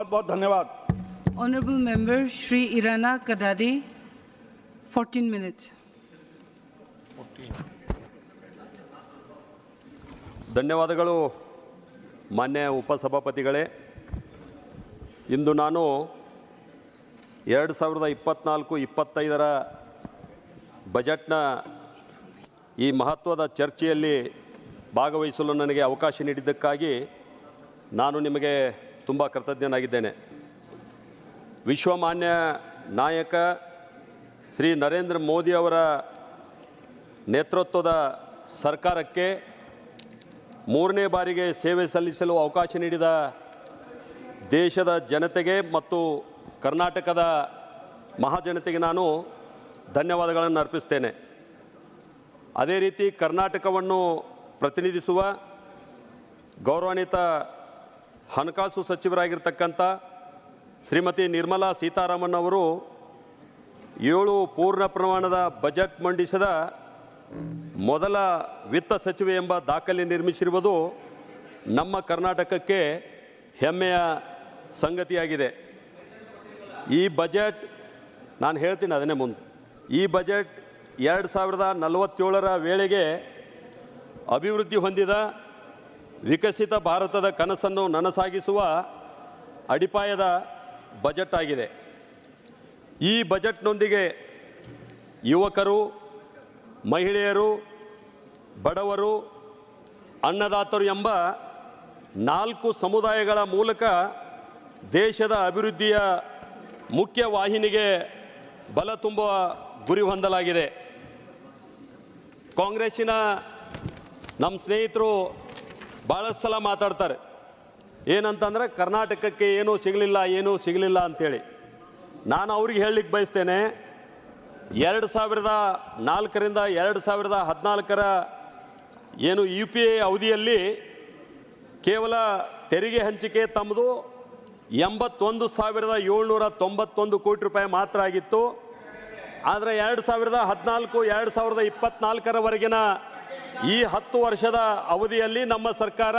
बहुत बहुत धन्यवाद Honorable Member Shri Irana Kadade, 14 minutes. ಧನ್ಯವಾದಗಳು ಮಾನ್ಯ ಉಪಸಭಾಪತಿಗಳೇ ಇಂದು ನಾನು ಎರಡು ಸಾವಿರದ ಇಪ್ಪತ್ತ್ನಾಲ್ಕು ಇಪ್ಪತ್ತೈದರ ಬಜೆಟ್ನ ಈ ಮಹತ್ವದ ಚರ್ಚೆಯಲ್ಲಿ ಭಾಗವಹಿಸಲು ನನಗೆ ಅವಕಾಶ ನೀಡಿದ್ದಕ್ಕಾಗಿ ನಾನು ನಿಮಗೆ ತುಂಬ ಕೃತಜ್ಞನಾಗಿದ್ದೇನೆ ವಿಶ್ವಮಾನ್ಯ ನಾಯಕ ಶ್ರೀ ನರೇಂದ್ರ ಮೋದಿ ಅವರ ನೇತೃತ್ವದ ಸರ್ಕಾರಕ್ಕೆ ಮೂರನೇ ಬಾರಿಗೆ ಸೇವೆ ಸಲ್ಲಿಸಲು ಅವಕಾಶ ನೀಡಿದ ದೇಶದ ಜನತೆಗೆ ಮತ್ತು ಕರ್ನಾಟಕದ ಮಹಾಜನತೆಗೆ ನಾನು ಧನ್ಯವಾದಗಳನ್ನು ಅರ್ಪಿಸ್ತೇನೆ. ಅದೇ ರೀತಿ ಕರ್ನಾಟಕವನ್ನು ಪ್ರತಿನಿಧಿಸುವ ಗೌರವಾನ್ವಿತ ಹಣಕಾಸು ಸಚಿವರಾಗಿರ್ತಕ್ಕಂಥ ಶ್ರೀಮತಿ ನಿರ್ಮಲಾ ಸೀತಾರಾಮನ್ ಅವರು ಏಳು ಪೂರ್ಣ ಪ್ರಮಾಣದ ಬಜೆಟ್ ಮಂಡಿಸಿದ ಮೊದಲ ವಿತ್ತ ಸಚಿವೆ ಎಂಬ ದಾಖಲೆ ನಿರ್ಮಿಸಿರುವುದು ನಮ್ಮ ಕರ್ನಾಟಕಕ್ಕೆ ಹೆಮ್ಮೆಯ ಸಂಗತಿಯಾಗಿದೆ. ಈ ಬಜೆಟ್ ನಾನು ಹೇಳ್ತೀನಿ ಅದನ್ನೇ ಮುಂದೆ. ಈ ಬಜೆಟ್ ಎರಡು ಸಾವಿರದ ನಲವತ್ತೇಳರ ವೇಳೆಗೆ ಅಭಿವೃದ್ಧಿ ಹೊಂದಿದ ವಿಕಸಿತ ಭಾರತದ ಕನಸನ್ನು ನನಸಾಗಿಸುವ ಅಡಿಪಾಯದ ಬಜೆಟ್ ಆಗಿದೆ. ಈ ಬಜೆಟ್ನೊಂದಿಗೆ ಯುವಕರು, ಮಹಿಳೆಯರು, ಬಡವರು, ಅನ್ನದಾತರು ಎಂಬ ನಾಲ್ಕು ಸಮುದಾಯಗಳ ಮೂಲಕ ದೇಶದ ಅಭಿವೃದ್ಧಿಯ ಮುಖ್ಯ ವಾಹಿನಿಗೆ ಬಲ ತುಂಬುವ ಗುರಿ ಹೊಂದಲಾಗಿದೆ. ಕಾಂಗ್ರೆಸ್ಸಿನ ನಮ್ಮ ಸ್ನೇಹಿತರು ಭಾಳಷ್ಟು ಸಲ ಮಾತಾಡ್ತಾರೆ. ಏನಂತಂದ್ರೆ ಕರ್ನಾಟಕಕ್ಕೆ ಏನೂ ಸಿಗಲಿಲ್ಲ ಏನೂ ಸಿಗಲಿಲ್ಲ ಅಂಥೇಳಿ ನಾನು ಅವ್ರಿಗೆ ಹೇಳಲಿಕ್ಕೆ ಬಯಸ್ತೇನೆ, ಎರಡು ಸಾವಿರದ ನಾಲ್ಕರಿಂದ ಎರಡು ಸಾವಿರದ ಹದಿನಾಲ್ಕರ ಏನು ಯು ಪಿ ಎ ಅವಧಿಯಲ್ಲಿ ಕೇವಲ ತೆರಿಗೆ ಹಂಚಿಕೆ ತಮ್ಮದು ಎಂಬತ್ತೊಂದು ಸಾವಿರದ ಏಳ್ನೂರ ತೊಂಬತ್ತೊಂದು ಕೋಟಿ ರೂಪಾಯಿ ಮಾತ್ರ ಆಗಿತ್ತು. ಆದರೆ ಎರಡು ಸಾವಿರದ ಹದಿನಾಲ್ಕು, ಎರಡು ಸಾವಿರದ ಇಪ್ಪತ್ನಾಲ್ಕರವರೆಗಿನ ಈ ಹತ್ತು ವರ್ಷದ ಅವಧಿಯಲ್ಲಿ ನಮ್ಮ ಸರ್ಕಾರ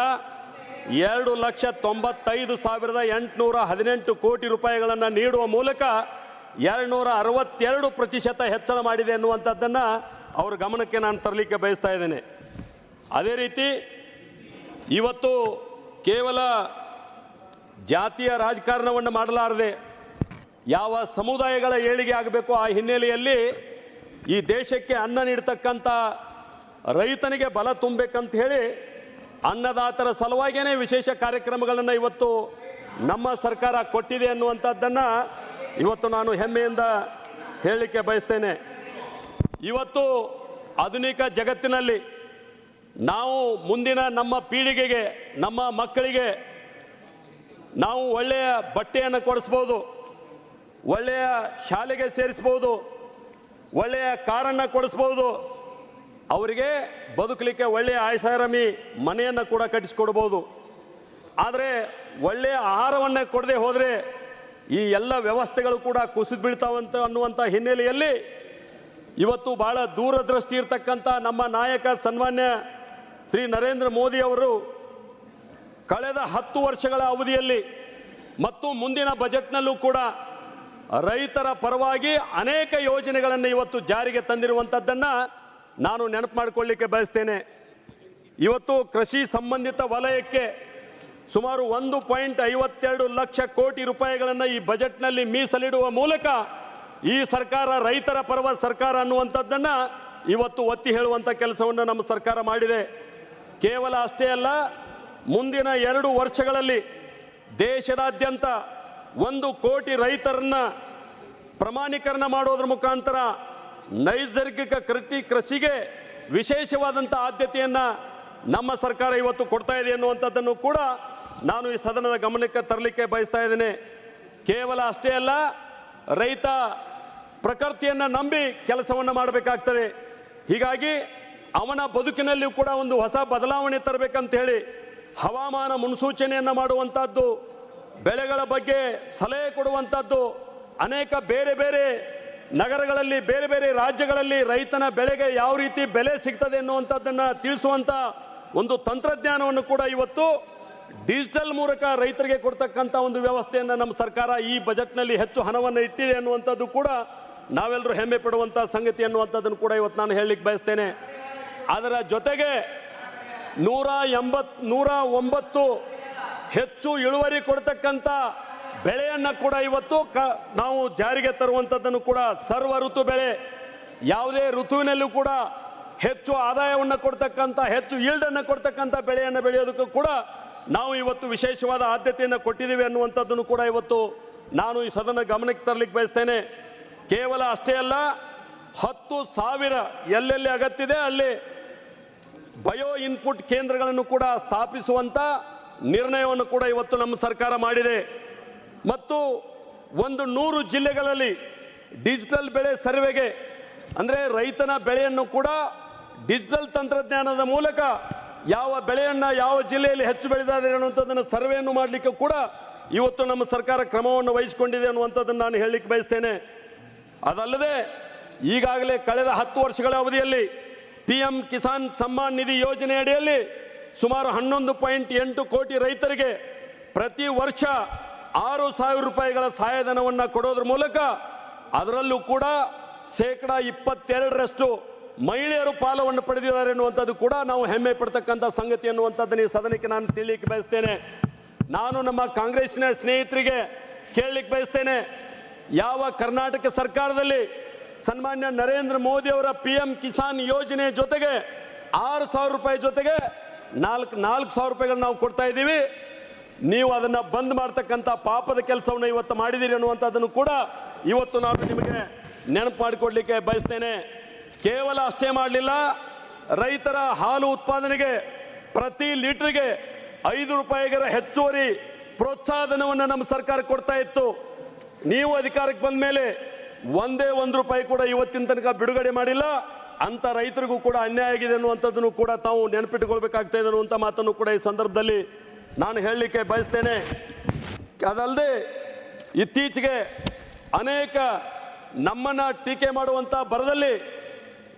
ಎರಡು ಲಕ್ಷ ತೊಂಬತ್ತೈದು ಸಾವಿರದ ಎಂಟುನೂರ ಹದಿನೆಂಟು ಕೋಟಿ ರೂಪಾಯಿಗಳನ್ನು ನೀಡುವ ಮೂಲಕ ಎರಡುನೂರ ಅರವತ್ತೆರಡು ಪ್ರತಿಶತ ಹೆಚ್ಚಳ ಮಾಡಿದೆ ಎನ್ನುವಂಥದ್ದನ್ನು ಅವರ ಗಮನಕ್ಕೆ ನಾನು ತರಲಿಕ್ಕೆ ಬಯಸ್ತಾ ಇದ್ದೇನೆ. ಅದೇ ರೀತಿ ಇವತ್ತು ಕೇವಲ ಜಾತಿಯ ರಾಜಕಾರಣವನ್ನು ಮಾಡಲಾರದೆ ಯಾವ ಸಮುದಾಯಗಳ ಏಳಿಗೆ ಆಗಬೇಕು ಆ ಹಿನ್ನೆಲೆಯಲ್ಲಿ ಈ ದೇಶಕ್ಕೆ ಅನ್ನ ನೀಡ್ತಕ್ಕಂಥ ರೈತನಿಗೆ ಬಲ ತುಂಬಬೇಕಂತ ಹೇಳಿ ಅನ್ನದಾತರ ಸಲುವಾಗಿಯೇ ವಿಶೇಷ ಕಾರ್ಯಕ್ರಮಗಳನ್ನು ಇವತ್ತು ನಮ್ಮ ಸರ್ಕಾರ ಕೊಟ್ಟಿದೆ ಅನ್ನುವಂಥದ್ದನ್ನು ಇವತ್ತು ನಾನು ಹೆಮ್ಮೆಯಿಂದ ಹೇಳಲಿಕ್ಕೆ ಬಯಸ್ತೇನೆ. ಇವತ್ತು ಆಧುನಿಕ ಜಗತ್ತಿನಲ್ಲಿ ನಾವು ಮುಂದಿನ ನಮ್ಮ ಪೀಳಿಗೆಗೆ, ನಮ್ಮ ಮಕ್ಕಳಿಗೆ ನಾವು ಒಳ್ಳೆಯ ಬಟ್ಟೆಯನ್ನು ಕೊಡಿಸ್ಬೋದು, ಒಳ್ಳೆಯ ಶಾಲೆಗೆ ಸೇರಿಸ್ಬೋದು, ಒಳ್ಳೆಯ ಕಾರನ್ನು ಕೊಡಿಸ್ಬೋದು ಅವರಿಗೆ ಬದುಕಲಿಕ್ಕೆ ಒಳ್ಳೆಯ ಆಯಸಾರಾಮಿ ಮನೆಯನ್ನು ಕೂಡ ಕಟ್ಟಿಸ್ಕೊಡ್ಬೋದು. ಆದರೆ ಒಳ್ಳೆಯ ಆಹಾರವನ್ನು ಕೊಡದೆ ಹೋದರೆ ಈ ಎಲ್ಲ ವ್ಯವಸ್ಥೆಗಳು ಕೂಡ ಕುಸಿದು ಬೀಳ್ತಾವಂತ ಅನ್ನುವಂಥ ಹಿನ್ನೆಲೆಯಲ್ಲಿ ಇವತ್ತು ಭಾಳ ದೂರದೃಷ್ಟಿ ಇರ್ತಕ್ಕಂಥ ನಮ್ಮ ನಾಯಕ ಸನ್ಮಾನ್ಯ ಶ್ರೀ ನರೇಂದ್ರ ಮೋದಿ ಅವರು ಕಳೆದ ಹತ್ತು ವರ್ಷಗಳ ಅವಧಿಯಲ್ಲಿ ಮತ್ತು ಮುಂದಿನ ಬಜೆಟ್ನಲ್ಲೂ ಕೂಡ ರೈತರ ಪರವಾಗಿ ಅನೇಕ ಯೋಜನೆಗಳನ್ನು ಇವತ್ತು ಜಾರಿಗೆ ತಂದಿರುವಂಥದ್ದನ್ನು ನಾನು ನೆನಪು ಮಾಡಿಕೊಳ್ಳಿಕ್ಕೆ ಬಯಸ್ತೇನೆ. ಇವತ್ತು ಕೃಷಿ ಸಂಬಂಧಿತ ವಲಯಕ್ಕೆ ಸುಮಾರು ಒಂದು ಪಾಯಿಂಟ್ ಐವತ್ತೆರಡು ಲಕ್ಷ ಕೋಟಿ ರೂಪಾಯಿಗಳನ್ನು ಈ ಬಜೆಟ್ನಲ್ಲಿ ಮೀಸಲಿಡುವ ಮೂಲಕ ಈ ಸರ್ಕಾರ, ರೈತರ ಪರವ ಸರ್ಕಾರ ಅನ್ನುವಂಥದ್ದನ್ನು ಇವತ್ತು ಒತ್ತಿ ಹೇಳುವಂಥ ಕೆಲಸವನ್ನು ನಮ್ಮ ಸರ್ಕಾರ ಮಾಡಿದೆ. ಕೇವಲ ಅಷ್ಟೇ ಅಲ್ಲ, ಮುಂದಿನ ಎರಡು ವರ್ಷಗಳಲ್ಲಿ ದೇಶದಾದ್ಯಂತ ಒಂದು ಕೋಟಿ ರೈತರನ್ನ ಪ್ರಮಾಣೀಕರಣ ಮಾಡೋದ್ರ ಮುಖಾಂತರ ನೈಸರ್ಗಿಕ ಕೃಷಿ ಕೃಷಿಗೆ ವಿಶೇಷವಾದಂಥ ಆದ್ಯತೆಯನ್ನು ನಮ್ಮ ಸರ್ಕಾರ ಇವತ್ತು ಕೊಡ್ತಾ ಇದೆ ಅನ್ನುವಂಥದ್ದನ್ನು ಕೂಡ ನಾನು ಈ ಸದನದ ಗಮನಕ್ಕೆ ತರಲಿಕ್ಕೆ ಬಯಸ್ತಾ ಇದ್ದೇನೆ. ಕೇವಲ ಅಷ್ಟೇ ಅಲ್ಲ, ರೈತ ಪ್ರಕೃತಿಯನ್ನು ನಂಬಿ ಕೆಲಸವನ್ನು ಮಾಡಬೇಕಾಗ್ತದೆ. ಹೀಗಾಗಿ ಅವನ ಬದುಕಿನಲ್ಲಿಯೂ ಕೂಡ ಒಂದು ಹೊಸ ಬದಲಾವಣೆ ತರಬೇಕಂತ ಹೇಳಿ ಹವಾಮಾನ ಮುನ್ಸೂಚನೆಯನ್ನು ಮಾಡುವಂಥದ್ದು ಬೆಳೆಗಳ ಬಗ್ಗೆ ಸಲಹೆ ಕೊಡುವಂಥದ್ದು ಅನೇಕ ಬೇರೆ ಬೇರೆ ನಗರಗಳಲ್ಲಿ ಬೇರೆ ಬೇರೆ ರಾಜ್ಯಗಳಲ್ಲಿ ರೈತನ ಬೆಳೆಗೆ ಯಾವ ರೀತಿ ಬೆಲೆ ಸಿಗ್ತದೆ ಎನ್ನುವಂಥದ್ದನ್ನು ತಿಳಿಸುವಂಥ ಒಂದು ತಂತ್ರಜ್ಞಾನವನ್ನು ಕೂಡ ಇವತ್ತು ಡಿಜಿಟಲ್ ಮೂಲಕ ರೈತರಿಗೆ ಕೊಡ್ತಕ್ಕಂಥ ಒಂದು ವ್ಯವಸ್ಥೆಯನ್ನು ನಮ್ಮ ಸರ್ಕಾರ ಈ ಬಜೆಟ್ನಲ್ಲಿ ಹೆಚ್ಚು ಹಣವನ್ನು ಇಟ್ಟಿದೆ ಅನ್ನುವಂಥದ್ದು ಕೂಡ ನಾವೆಲ್ಲರೂ ಹೆಮ್ಮೆ ಪಡುವಂಥ ಸಂಗತಿ ಅನ್ನುವಂಥದ್ದನ್ನು ಕೂಡ ಇವತ್ತು ನಾನು ಹೇಳಲಿಕ್ಕೆ ಬಯಸ್ತೇನೆ. ಅದರ ಜೊತೆಗೆ ನೂರ ಎಂಬತ್, ನೂರ ಒಂಬತ್ತು ಹೆಚ್ಚು ಇಳುವರಿ ಕೊಡ್ತಕ್ಕಂಥ ಬೆಳೆಯನ್ನು ಕೂಡ ಇವತ್ತು ಕ, ನಾವು ಜಾರಿಗೆ ತರುವಂಥದ್ದನ್ನು ಕೂಡ ಸರ್ವ ಋತು ಬೆಳೆ. ಯಾವುದೇ ಋತುವಿನಲ್ಲೂ ಕೂಡ ಹೆಚ್ಚು ಆದಾಯವನ್ನು ಕೊಡ್ತಕ್ಕಂಥ, ಹೆಚ್ಚು ಈಲ್ಡನ್ನು ಕೊಡ್ತಕ್ಕಂಥ ಬೆಳೆಯನ್ನು ಬೆಳೆಯೋದಕ್ಕೂ ಕೂಡ ನಾವು ಇವತ್ತು ವಿಶೇಷವಾದ ಆದ್ಯತೆಯನ್ನು ಕೊಟ್ಟಿದ್ದೀವಿ ಅನ್ನುವಂಥದ್ದನ್ನು ಕೂಡ ಇವತ್ತು ನಾನು ಈ ಸದನ ಗಮನಕ್ಕೆ ತರಲಿಕ್ಕೆ ಬಯಸ್ತೇನೆ. ಕೇವಲ ಅಷ್ಟೇ ಅಲ್ಲ, ಹತ್ತು ಸಾವಿರ ಎಲ್ಲೆಲ್ಲಿ ಅಗತ್ಯದೆ ಅಲ್ಲಿ ಬಯೋ ಇನ್ಪುಟ್ ಕೇಂದ್ರಗಳನ್ನು ಕೂಡ ಸ್ಥಾಪಿಸುವಂಥ ನಿರ್ಣಯವನ್ನು ಕೂಡ ಇವತ್ತು ನಮ್ಮ ಸರ್ಕಾರ ಮಾಡಿದೆ. ಮತ್ತು ಒಂದು ನೂರು ಜಿಲ್ಲೆಗಳಲ್ಲಿ ಡಿಜಿಟಲ್ ಬೆಳೆ ಸರ್ವೆಗೆ, ಅಂದರೆ ರೈತನ ಬೆಳೆಯನ್ನು ಕೂಡ ಡಿಜಿಟಲ್ ತಂತ್ರಜ್ಞಾನದ ಮೂಲಕ ಯಾವ ಬೆಳೆಯನ್ನು ಯಾವ ಜಿಲ್ಲೆಯಲ್ಲಿ ಹೆಚ್ಚು ಬೆಳೆದಾದರೆ ಅನ್ನುವಂಥದ್ದನ್ನು ಸರ್ವೆಯನ್ನು ಮಾಡಲಿಕ್ಕೆ ಕೂಡ ಇವತ್ತು ನಮ್ಮ ಸರ್ಕಾರ ಕ್ರಮವನ್ನು ವಹಿಸಿಕೊಂಡಿದೆ ಅನ್ನುವಂಥದ್ದನ್ನು ನಾನು ಹೇಳಲಿಕ್ಕೆ ಬಯಸ್ತೇನೆ. ಅದಲ್ಲದೆ ಈಗಾಗಲೇ ಕಳೆದ ಹತ್ತು ವರ್ಷಗಳ ಅವಧಿಯಲ್ಲಿ ಪಿ ಎಂ ಕಿಸಾನ್ ಸಮ್ಮಾನ್ ನಿಧಿ ಯೋಜನೆ ಅಡಿಯಲ್ಲಿ ಸುಮಾರು ಹನ್ನೊಂದು ಪಾಯಿಂಟ್ ಎಂಟು ಕೋಟಿ ರೈತರಿಗೆ ಪ್ರತಿ ವರ್ಷ ಆರು ಸಾವಿರ ರೂಪಾಯಿಗಳ ಸಹಾಯಧನವನ್ನು ಕೊಡೋದ್ರ ಮೂಲಕ ಅದರಲ್ಲೂ ಕೂಡ ಶೇಕಡ ಇಪ್ಪತ್ತೆರಡರಷ್ಟು ಮಹಿಳೆಯರು ಪಾಲವನ್ನು ಪಡೆದಿದ್ದಾರೆ ಎನ್ನುವಂಥದ್ದು ಕೂಡ ನಾವು ಹೆಮ್ಮೆ ಪಡ್ತಕ್ಕಂಥ ಸಂಗತಿ ಅನ್ನುವಂಥದ್ದನ್ನು ಈ ಸದನಕ್ಕೆ ನಾನು ತಿಳಿಲಿಕ್ಕೆ ಬಯಸ್ತೇನೆ. ನಾನು ನಮ್ಮ ಕಾಂಗ್ರೆಸ್ಸಿನ ಸ್ನೇಹಿತರಿಗೆ ಕೇಳಲಿಕ್ಕೆ ಬಯಸ್ತೇನೆ. ಯಾವ ಕರ್ನಾಟಕ ಸರ್ಕಾರದಲ್ಲಿ ಸನ್ಮಾನ್ಯ ನರೇಂದ್ರ ಮೋದಿ ಅವರ ಪಿ ಎಂ ಕಿಸಾನ್ ಯೋಜನೆ ಜೊತೆಗೆ ಆರು ಸಾವಿರ ರೂಪಾಯಿ ಜೊತೆಗೆ ನಾಲ್ಕು ನಾಲ್ಕು ಸಾವಿರ ರೂಪಾಯಿಗಳನ್ನ ನಾವು ಕೊಡ್ತಾ ಇದ್ದೀವಿ. ನೀವು ಅದನ್ನು ಬಂದ್ ಮಾಡ್ತಕ್ಕಂಥ ಪಾಪದ ಕೆಲಸವನ್ನು ಇವತ್ತು ಮಾಡಿದ್ದೀರಿ ಅನ್ನುವಂಥದ್ದನ್ನು ಕೂಡ ಇವತ್ತು ನಾನು ನಿಮಗೆ ನೆನಪು ಮಾಡಿಕೊಡ್ಲಿಕ್ಕೆ ಬಯಸ್ತೇನೆ. ಕೇವಲ ಅಷ್ಟೇ ಮಾಡಲಿಲ್ಲ, ರೈತರ ಹಾಲು ಉತ್ಪಾದನೆಗೆ ಪ್ರತಿ ಲೀಟ್ರಿಗೆ ಐದು ರೂಪಾಯಿಗರ ಹೆಚ್ಚುವರಿ ಪ್ರೋತ್ಸಾಹಧನವನ್ನು ನಮ್ಮ ಸರ್ಕಾರ ಕೊಡ್ತಾ ಇತ್ತು. ನೀವು ಅಧಿಕಾರಕ್ಕೆ ಬಂದ ಮೇಲೆ ಒಂದೇ ಒಂದು ರೂಪಾಯಿ ಕೂಡ ಇವತ್ತಿನ ತನಕ ಬಿಡುಗಡೆ ಮಾಡಿಲ್ಲ. ಅಂತ ರೈತರಿಗೂ ಕೂಡ ಅನ್ಯಾಯ ಆಗಿದೆ ಅನ್ನುವಂಥದ್ದನ್ನು ಕೂಡ ತಾವು ನೆನಪಿಟ್ಟುಕೊಳ್ಬೇಕಾಗ್ತಾ ಇದೆ ಅನ್ನುವಂಥ ಮಾತನ್ನು ಕೂಡ ಈ ಸಂದರ್ಭದಲ್ಲಿ ನಾನು ಹೇಳಲಿಕ್ಕೆ ಬಯಸ್ತೇನೆ. ಅದಲ್ಲದೆ ಇತ್ತೀಚೆಗೆ ಅನೇಕ ನಮ್ಮನ್ನು ಟೀಕೆ ಮಾಡುವಂಥ ಬರದಲ್ಲಿ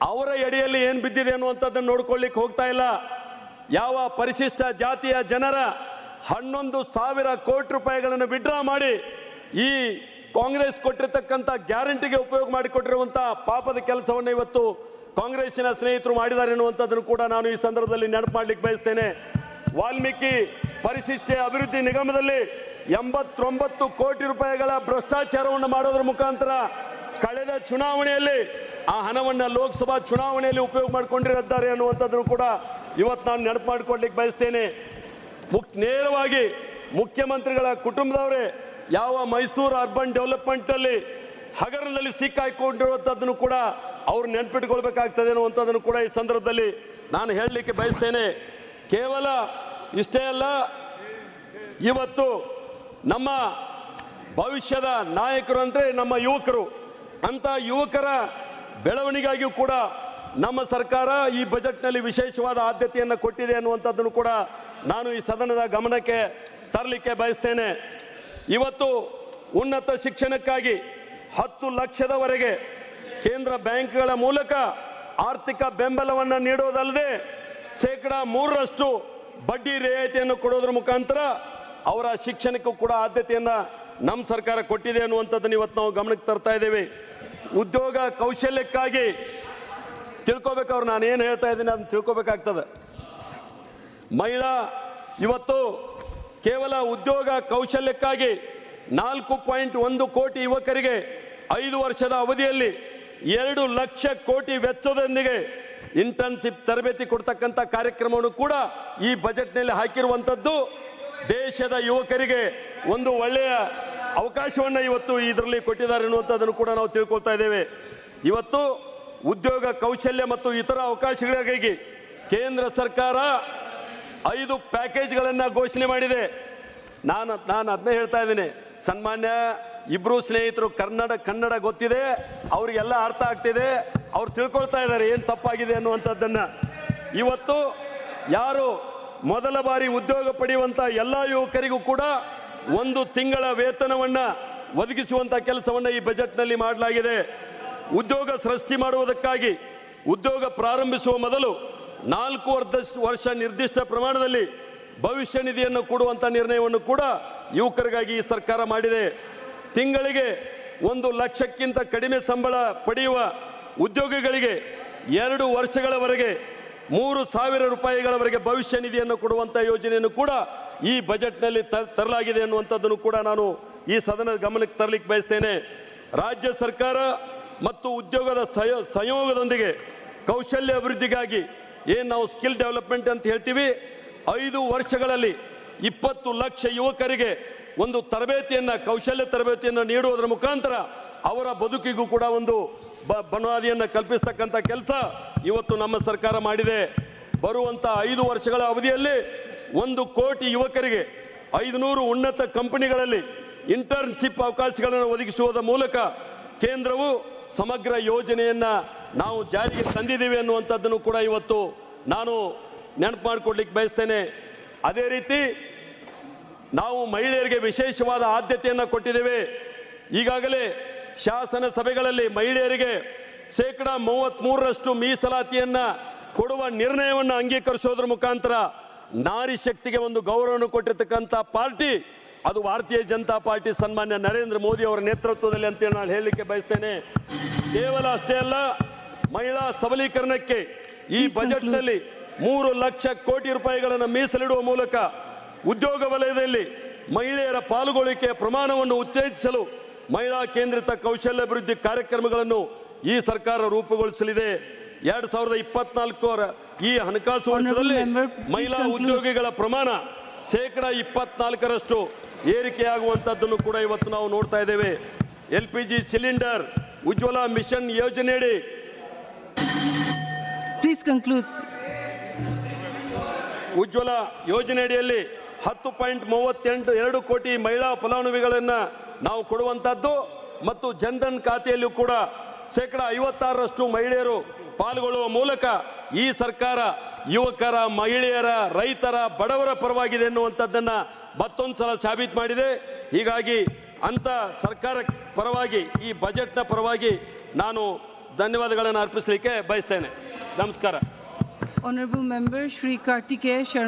ಅವರ ಎಡೆಯಲ್ಲಿ ಏನು ಬಿದ್ದಿದೆ ಅನ್ನುವಂಥದ್ದನ್ನು ನೋಡ್ಕೊಳ್ಳಿಕ್ಕೆ ಹೋಗ್ತಾ ಇಲ್ಲ. ಯಾವ ಪರಿಶಿಷ್ಟ ಜಾತಿಯ ಜನರ ಹನ್ನೊಂದು ಸಾವಿರ ಕೋಟಿ ರೂಪಾಯಿಗಳನ್ನು ವಿಡ್ರಾ ಮಾಡಿ ಈ ಕಾಂಗ್ರೆಸ್ ಕೊಟ್ಟಿರ್ತಕ್ಕಂಥ ಗ್ಯಾರಂಟಿಗೆ ಉಪಯೋಗ ಮಾಡಿಕೊಟ್ಟಿರುವಂಥ ಪಾಪದ ಕೆಲಸವನ್ನು ಇವತ್ತು ಕಾಂಗ್ರೆಸ್ಸಿನ ಸ್ನೇಹಿತರು ಮಾಡಿದ್ದಾರೆ ಎನ್ನುವಂಥದ್ದನ್ನು ಕೂಡ ನಾನು ಈ ಸಂದರ್ಭದಲ್ಲಿ ನೆನಪು ಮಾಡಲಿಕ್ಕೆ ಬಯಸ್ತೇನೆ. ವಾಲ್ಮೀಕಿ ಪರಿಶಿಷ್ಟ ಅಭಿವೃದ್ಧಿ ನಿಗಮದಲ್ಲಿ ಎಂಬತ್ತೊಂಬತ್ತು ಕೋಟಿ ರೂಪಾಯಿಗಳ ಭ್ರಷ್ಟಾಚಾರವನ್ನು ಮಾಡೋದ್ರ ಮುಖಾಂತರ ಕಳೆದ ಚುನಾವಣೆಯಲ್ಲಿ ಆ ಹಣವನ್ನು ಲೋಕಸಭಾ ಚುನಾವಣೆಯಲ್ಲಿ ಉಪಯೋಗ ಮಾಡಿಕೊಂಡಿರುತ್ತಾರೆ ಅನ್ನುವಂಥದ್ದನ್ನು ಕೂಡ ಇವತ್ತು ನಾನು ನೆನಪು ಮಾಡಿಕೊಡ್ಲಿಕ್ಕೆ ಬಯಸ್ತೇನೆ. ಮುಕ್, ನೇರವಾಗಿ ಮುಖ್ಯಮಂತ್ರಿಗಳ ಕುಟುಂಬದವರೇ ಯಾವ ಮೈಸೂರು ಅರ್ಬನ್ ಡೆವಲಪ್ಮೆಂಟಲ್ಲಿ ಹಗರಣದಲ್ಲಿ ಸಿಕ್ಕಾಕೊಂಡಿರುವಂಥದ್ದನ್ನು ಕೂಡ ಅವರು ನೆನಪಿಟ್ಕೊಳ್ಬೇಕಾಗ್ತದೆ ಅನ್ನುವಂಥದ್ದನ್ನು ಕೂಡ ಈ ಸಂದರ್ಭದಲ್ಲಿ ನಾನು ಹೇಳಲಿಕ್ಕೆ ಬಯಸ್ತೇನೆ. ಕೇವಲ ಇಷ್ಟೇ ಅಲ್ಲ, ಇವತ್ತು ನಮ್ಮ ಭವಿಷ್ಯದ ನಾಯಕರು ಅಂದರೆ ನಮ್ಮ ಯುವಕರು. ಅಂತ ಯುವಕರ ಬೆಳವಣಿಗೆಗಾಗಿಯೂ ಕೂಡ ನಮ್ಮ ಸರ್ಕಾರ ಈ ಬಜೆಟ್ನಲ್ಲಿ ವಿಶೇಷವಾದ ಆದ್ಯತೆಯನ್ನು ಕೊಟ್ಟಿದೆ ಅನ್ನುವಂಥದ್ದನ್ನು ಕೂಡ ನಾನು ಈ ಸದನದ ಗಮನಕ್ಕೆ ತರಲಿಕ್ಕೆ ಬಯಸ್ತೇನೆ. ಇವತ್ತು ಉನ್ನತ ಶಿಕ್ಷಣಕ್ಕಾಗಿ ಹತ್ತು ಲಕ್ಷದವರೆಗೆ ಕೇಂದ್ರ ಬ್ಯಾಂಕ್ಗಳ ಮೂಲಕ ಆರ್ಥಿಕ ಬೆಂಬಲವನ್ನು ನೀಡೋದಲ್ಲದೆ ಶೇಕಡ ಮೂರರಷ್ಟು ಬಡ್ಡಿ ರಿಯಾಯಿತಿಯನ್ನು ಕೊಡೋದ್ರ ಮುಖಾಂತರ ಅವರ ಶಿಕ್ಷಣಕ್ಕೂ ಕೂಡ ಆದ್ಯತೆಯನ್ನು ನಮ್ಮ ಸರ್ಕಾರ ಕೊಟ್ಟಿದೆ ಅನ್ನುವಂಥದ್ದನ್ನು ಇವತ್ತು ನಾವು ಗಮನಕ್ಕೆ ತರ್ತಾ ಇದ್ದೇವೆ. ಉದ್ಯೋಗ ಕೌಶಲ್ಯಕ್ಕಾಗಿ ತಿಳ್ಕೊಬೇಕು ಅವ್ರು, ನಾನು ಏನು ಹೇಳ್ತಾ ಇದ್ದೀನಿ ಅದನ್ನ ತಿಳ್ಕೊಬೇಕಾಗ್ತದೆ. ಮಹಿಳಾ, ಇವತ್ತು ಕೇವಲ ಉದ್ಯೋಗ ಕೌಶಲ್ಯಕ್ಕಾಗಿ ನಾಲ್ಕು ಪಾಯಿಂಟ್ ಒಂದು ಕೋಟಿ ಯುವಕರಿಗೆ ಐದು ವರ್ಷದ ಅವಧಿಯಲ್ಲಿ ಎರಡು ಲಕ್ಷ ಕೋಟಿ ವೆಚ್ಚದೊಂದಿಗೆ ಇಂಟರ್ನ್ಶಿಪ್ ತರಬೇತಿ ಕೊಡ್ತಕ್ಕಂಥ ಕಾರ್ಯಕ್ರಮವನ್ನು ಕೂಡ ಈ ಬಜೆಟ್ನಲ್ಲಿ ಹಾಕಿರುವಂಥದ್ದು ದೇಶದ ಯುವಕರಿಗೆ ಒಂದು ಒಳ್ಳೆಯ ಅವಕಾಶವನ್ನು ಇವತ್ತು ಇದರಲ್ಲಿ ಕೊಟ್ಟಿದ್ದಾರೆ ಅನ್ನುವಂಥದ್ದನ್ನು ಕೂಡ ನಾವು ತಿಳ್ಕೊಳ್ತಾ ಇದ್ದೇವೆ. ಇವತ್ತು ಉದ್ಯೋಗ ಕೌಶಲ್ಯ ಮತ್ತು ಇತರ ಅವಕಾಶಗಳಿಗಾಗಿ ಕೇಂದ್ರ ಸರ್ಕಾರ ಐದು ಪ್ಯಾಕೇಜ್ಗಳನ್ನು ಘೋಷಣೆ ಮಾಡಿದೆ. ನಾನು ನಾನು ಅದನ್ನೇ ಹೇಳ್ತಾ ಇದ್ದೀನಿ. ಸನ್ಮಾನ್ಯ ಇಬ್ರು ಸ್ನೇಹಿತರು ಕನ್ನಡ ಕನ್ನಡ ಗೊತ್ತಿದೆ, ಅವ್ರಿಗೆಲ್ಲ ಅರ್ಥ ಆಗ್ತಿದೆ, ಅವ್ರು ತಿಳ್ಕೊಳ್ತಾ ಇದ್ದಾರೆ ಏನು ತಪ್ಪಾಗಿದೆ ಅನ್ನುವಂಥದ್ದನ್ನು. ಇವತ್ತು ಯಾರು ಮೊದಲ ಬಾರಿ ಉದ್ಯೋಗ ಪಡೆಯುವಂಥ ಎಲ್ಲ ಯುವಕರಿಗೂ ಕೂಡ ಒಂದು ತಿಂಗಳ ವೇತನವನ್ನು ಒದಗಿಸುವಂಥ ಕೆಲಸವನ್ನು ಈ ಬಜೆಟ್ನಲ್ಲಿ ಮಾಡಲಾಗಿದೆ. ಉದ್ಯೋಗ ಸೃಷ್ಟಿ ಮಾಡುವುದಕ್ಕಾಗಿ ಉದ್ಯೋಗ ಪ್ರಾರಂಭಿಸುವ ಮೊದಲು ನಾಲ್ಕು ವರ್ಷ ನಿರ್ದಿಷ್ಟ ಪ್ರಮಾಣದಲ್ಲಿ ಭವಿಷ್ಯ ನಿಧಿಯನ್ನು ಕೊಡುವಂಥ ನಿರ್ಣಯವನ್ನು ಕೂಡ ಯುವಕರಿಗಾಗಿ ಈ ಸರ್ಕಾರ ಮಾಡಿದೆ. ತಿಂಗಳಿಗೆ ಒಂದು ಲಕ್ಷಕ್ಕಿಂತ ಕಡಿಮೆ ಸಂಬಳ ಪಡೆಯುವ ಉದ್ಯೋಗಿಗಳಿಗೆ ಎರಡು ವರ್ಷಗಳವರೆಗೆ ಮೂರು ಸಾವಿರ ರೂಪಾಯಿಗಳವರೆಗೆ ಭವಿಷ್ಯ ನಿಧಿಯನ್ನು ಕೊಡುವಂಥ ಯೋಜನೆಯನ್ನು ಕೂಡ ಈ ಬಜೆಟ್ನಲ್ಲಿ ತರಲಾಗಿದೆ ಅನ್ನುವಂಥದ್ದನ್ನು ಕೂಡ ನಾನು ಈ ಸದನದ ಗಮನಕ್ಕೆ ತರಲಿಕ್ಕೆ ಬಯಸ್ತೇನೆ. ರಾಜ್ಯ ಸರ್ಕಾರ ಮತ್ತು ಉದ್ಯೋಗದ ಸಹಯೋ, ಸಂಯೋಗದೊಂದಿಗೆ ಕೌಶಲ್ಯ ಅಭಿವೃದ್ಧಿಗಾಗಿ ಏನು ನಾವು ಸ್ಕಿಲ್ ಡೆವಲಪ್ಮೆಂಟ್ ಅಂತ ಹೇಳ್ತೀವಿ, ಐದು ವರ್ಷಗಳಲ್ಲಿ ಇಪ್ಪತ್ತು ಲಕ್ಷ ಯುವಕರಿಗೆ ಒಂದು ತರಬೇತಿಯನ್ನ, ಕೌಶಲ್ಯ ತರಬೇತಿಯನ್ನು ನೀಡುವುದರ ಮುಖಾಂತರ ಅವರ ಬದುಕಿಗೂ ಕೂಡ ಒಂದು ಬುನಾದಿಯನ್ನು ಕಲ್ಪಿಸ್ತಕ್ಕಂಥ ಕೆಲಸ ಇವತ್ತು ನಮ್ಮ ಸರ್ಕಾರ ಮಾಡಿದೆ. ಬರುವಂತ ಐದು ವರ್ಷಗಳ ಅವಧಿಯಲ್ಲಿ ಒಂದು ಕೋಟಿ ಯುವಕರಿಗೆ, ಐದುನೂರು ಉನ್ನತ ಕಂಪನಿಗಳಲ್ಲಿ ಇಂಟರ್ನ್ಶಿಪ್ ಅವಕಾಶಗಳನ್ನು ಒದಗಿಸುವುದರ ಮೂಲಕ ಕೇಂದ್ರವು ಸಮಗ್ರ ಯೋಜನೆಯನ್ನ ನಾವು ಜಾರಿಗೆ ತಂದಿದ್ದೀವಿ ಅನ್ನುವಂಥದ್ದನ್ನು ಕೂಡ ಇವತ್ತು ನಾನು ನೆನಪು ಮಾಡಿಕೊಡ್ಲಿಕ್ಕೆ ಬಯಸ್ತೇನೆ. ಅದೇ ರೀತಿ ನಾವು ಮಹಿಳೆಯರಿಗೆ ವಿಶೇಷವಾದ ಆದ್ಯತೆಯನ್ನು ಕೊಟ್ಟಿದ್ದೇವೆ. ಈಗಾಗಲೇ ಶಾಸನ ಸಭೆಗಳಲ್ಲಿ ಮಹಿಳೆಯರಿಗೆ ಶೇಕಡ ಮೂವತ್ತ್ಮೂರರಷ್ಟು ಮೀಸಲಾತಿಯನ್ನು ಕೊಡುವ ನಿರ್ಣಯವನ್ನು ಅಂಗೀಕರಿಸೋದ್ರ ಮುಖಾಂತರ ನಾರಿ ಶಕ್ತಿಗೆ ಒಂದು ಗೌರವವನ್ನು ಕೊಟ್ಟಿರ್ತಕ್ಕಂಥ ಪಾರ್ಟಿ ಅದು ಭಾರತೀಯ ಜನತಾ ಪಾರ್ಟಿ ಸನ್ಮಾನ್ಯ ನರೇಂದ್ರ ಮೋದಿ ಅವರ ನೇತೃತ್ವದಲ್ಲಿ ಅಂತೇಳಿ ನಾನು ಹೇಳಲಿಕ್ಕೆ ಬಯಸ್ತೇನೆ. ಕೇವಲ ಅಷ್ಟೇ ಅಲ್ಲ ಮಹಿಳಾ ಸಬಲೀಕರಣಕ್ಕೆ ಈ ಬಜೆಟ್ನಲ್ಲಿ ಮೂರು ಲಕ್ಷ ಕೋಟಿ ರೂಪಾಯಿಗಳನ್ನು ಮೀಸಲಿಡುವ ಮೂಲಕ ಉದ್ಯೋಗ ವಲಯದಲ್ಲಿ ಮಹಿಳೆಯರ ಪಾಲ್ಗೊಳ್ಳಿಕೆಯ ಪ್ರಮಾಣವನ್ನು ಉತ್ತೇಜಿಸಲು ಮಹಿಳಾ ಕೇಂದ್ರಿತ ಕೌಶಲ್ಯಾಭಿವೃದ್ಧಿ ಕಾರ್ಯಕ್ರಮಗಳನ್ನು ಈ ಸರ್ಕಾರ ರೂಪುಗೊಳಿಸಲಿದೆ. ಎರಡ್ ಸಾವಿರದ ಇಪ್ಪತ್ನಾಲ್ಕರ ಈ ಹಣಕಾಸು ವರ್ಷದಲ್ಲಿ ಮಹಿಳಾ ಉದ್ಯೋಗಿಗಳ ಪ್ರಮಾಣ ಶೇಕಡ ಇಪ್ಪತ್ನಾಲ್ಕರಷ್ಟು ಏರಿಕೆಯಾಗುವಂಥದ್ದನ್ನು ಕೂಡ ಇವತ್ತು ನಾವು ನೋಡ್ತಾ ಇದ್ದೇವೆ. L P G cylinder Ujjwala mission ಯೋಜನೆಯಡಿ. ಉಜ್ವಲ ಯೋಜನೆಯಡಿಯಲ್ಲಿ ಹತ್ತು ಪಾಯಿಂಟ್ ಮೂವತ್ತೆಂಟು ಎರಡು ಕೋಟಿ ಮಹಿಳಾ ಫಲಾನುಭವಿಗಳನ್ನು ನಾವು ಕೊಡುವಂಥದ್ದು ಮತ್ತು ಜನ್ಧನ್ ಖಾತೆಯಲ್ಲೂ ಕೂಡ ಶೇಕಡ ಐವತ್ತಾರರಷ್ಟು ಮಹಿಳೆಯರು ಪಾಲ್ಗೊಳ್ಳುವ ಮೂಲಕ ಈ ಸರ್ಕಾರ ಯುವಕರ, ಮಹಿಳೆಯರ, ರೈತರ ಬಡವರ ಪರವಾಗಿದೆ ಎನ್ನುವಂಥದ್ದನ್ನು ಮತ್ತೊಂದು ಸಲ ಸಾಬೀತು ಮಾಡಿದೆ. ಹೀಗಾಗಿ ಅಂತ ಸರ್ಕಾರ ಪರವಾಗಿ, ಈ ಬಜೆಟ್ನ ಪರವಾಗಿ ನಾನು ಧನ್ಯವಾದಗಳನ್ನು ಅರ್ಪಿಸಲಿಕ್ಕೆ ಬಯಸ್ತೇನೆ. ನಮಸ್ಕಾರ. Honorable member Shri Kartikeya Sharma.